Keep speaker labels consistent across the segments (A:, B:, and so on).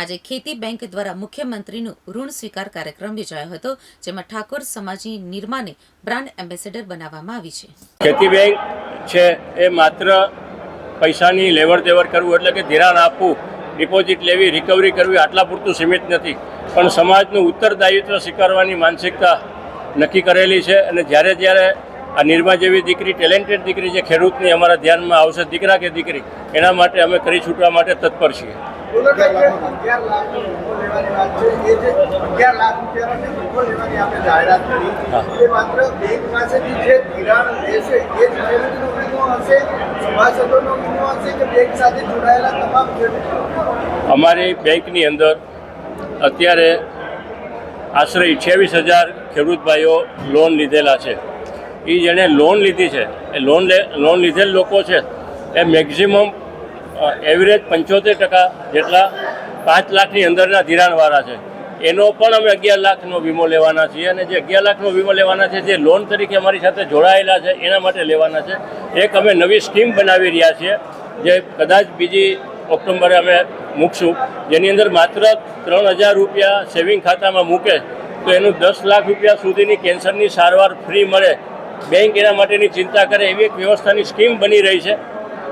A: આજે ખેતી બેંક દ્વારા મુખ્યમંત્રીનું ઋણ સ્વીકાર કાર્યક્રમ યોજાયો હતો, જેમાં ઠાકોર સમાજની નિર્માને બ્રાન્ડ એમ્બેસેડર બનાવવામાં આવી છે.
B: ખેતી બેંક છે એ માત્ર પૈસાની લેવડ દેવડ કરવું એટલે કે ધિરાણ આપવું, ડિપોઝિટ લેવી, રિકવરી કરવી આટલા પૂરતું સીમિત નથી. પણ સમાજનું ઉત્તરદાયિત્વ સ્વીકારવાની માનસિકતા નક્કી કરેલી છે અને જ્યારે જ્યારે આ નિર્મા જેવી દીકરી, ટેલેન્ટેડ દીકરી જે ખેડૂતની અમારા ધ્યાનમાં આવશે, દીકરા કે દીકરી, એના માટે અમે કરી છૂટવા માટે તત્પર છીએ. અમારી બેંકની અંદર અત્યારે આશરે અઠ્યાવીસ હજાર ખેડૂત ભાઈઓ લોન લીધેલા છે. એ જેણે લોન લીધી છે એ લોન લે લોન લીધેલ લોકો છે એ મેક્ઝિમમ એવરેજ પંચોતેર ટકા જેટલા પાંચ લાખની અંદરના ધિરાણવાળા છે. એનો પણ અમે અગિયાર લાખનો વીમો લેવાના છીએ અને જે અગિયાર લાખનો વીમો લેવાના છે, જે લોન તરીકે અમારી સાથે જોડાયેલા છે, એના માટે લેવાના છે. એક અમે નવી સ્કીમ બનાવી રહ્યા છીએ, જે કદાચ બીજી ઓક્ટોબરે અમે મૂકશું. જેની અંદર માત્ર ત્રણ હજાર રૂપિયા સેવિંગ ખાતામાં મૂકે, તો એનું દસ લાખ રૂપિયા સુધીની કેન્સરની સારવાર ફ્રી મળે. બેંક એના માટેની ચિંતા કરે, એવી એક વ્યવસ્થાની સ્કીમ બની રહી છે.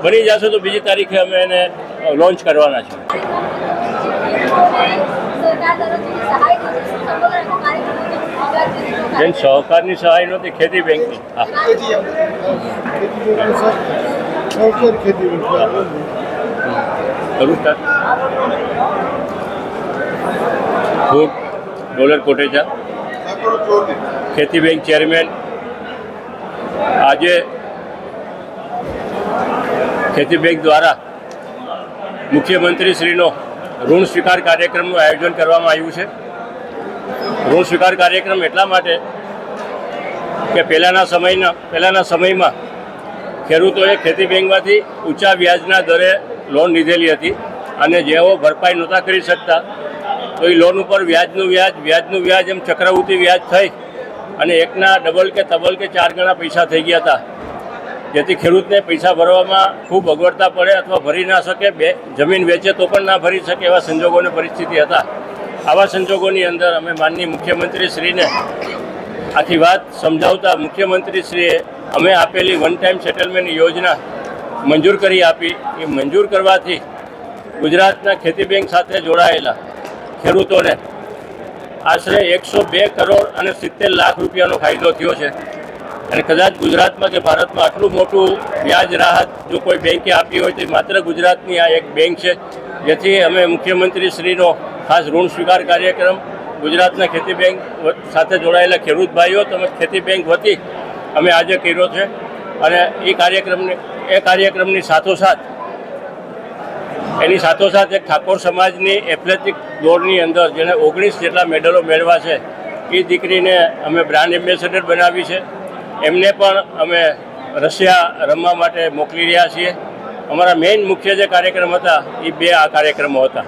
B: બની જશે તો બીજી તારીખે અમે એને લોન્ચ કરવાના
C: છે
B: જેમ સહકારની સહાય નહોતી ખેતી બેંકની. ખરું સર હું ડોલર કોટેચા ખેતી બેંક ચેરમેન. આજે ખેતી બેંક દ્વારા મુખ્યમંત્રીશ્રીનો ઋણ સ્વીકાર કાર્યક્રમનું આયોજન કરવામાં આવ્યું છે. ઋણ સ્વીકાર કાર્યક્રમ એટલા માટે કે પહેલાંના સમયના, પહેલાંના સમયમાં ખેડૂતોએ ખેતી બેંકમાંથી ઊંચા વ્યાજના દરે લોન લીધેલી હતી અને જેઓ ભરપાઈ નહોતા કરી શકતા, તો એ લોન ઉપર વ્યાજનું વ્યાજ વ્યાજનું વ્યાજ એમ ચક્રવૃત્તિ વ્યાજ થઈ અને એકના ડબલ કે તબલ કે ચાર ગણા પૈસા થઈ ગયા હતા. જેથી ખેડૂતને પૈસા ભરવામાં ખૂબ અગવડતા પડે અથવા ભરી ના શકે, બે જમીન વેચે તો પણ ના ભરી શકે એવા સંજોગોની પરિસ્થિતિ હતા. આવા સંજોગોની અંદર અમે માનનીય મુખ્યમંત્રીશ્રીને આખી વાત સમજાવતા મુખ્યમંત્રીશ્રીએ અમે આપેલી વન ટાઈમ સેટલમેન્ટ યોજના મંજૂર કરી આપી. એ મંજૂર કરવાથી ગુજરાતના ખેતી બેંક સાથે જોડાયેલા ખેડૂતોને આશરે એકસો બે કરોડ અને સિત્તેર લાખ રૂપિયાનો ફાયદો થયો છે. અને કદાચ ગુજરાતમાં કે ભારતમાં આટલું મોટું વ્યાજ રાહત જો કોઈ બેંકે આપી હોય તો માત્ર ગુજરાતની આ એક બેંક છે. જેથી અમે મુખ્યમંત્રીશ્રીનો ખાસ ઋણ સ્વીકાર કાર્યક્રમ ગુજરાતના ખેતી બેંક સાથે જોડાયેલા ખેડૂત ભાઈઓ તેમજ ખેતી બેંક વતી અમે આજે કર્યો છે. અને એ કાર્યક્રમને, એ કાર્યક્રમની સાથોસાથ, એની સાથોસાથ એક ઠાકોર સમાજની એથ્લેટિક દોડની અંદર જેણે ઓગણીસ જેટલા મેડલો મેળવ્યા છે. એ દીકરીને અમે બ્રાન્ડ એમ્બેસેડર બનાવી છે. એમને પણ અમે રશિયા રમવા માટે મોકલી રહ્યા છીએ. અમારા મેઇન મુખ્ય જે કાર્યક્રમ હતા એ બે આ કાર્યક્રમો હતા.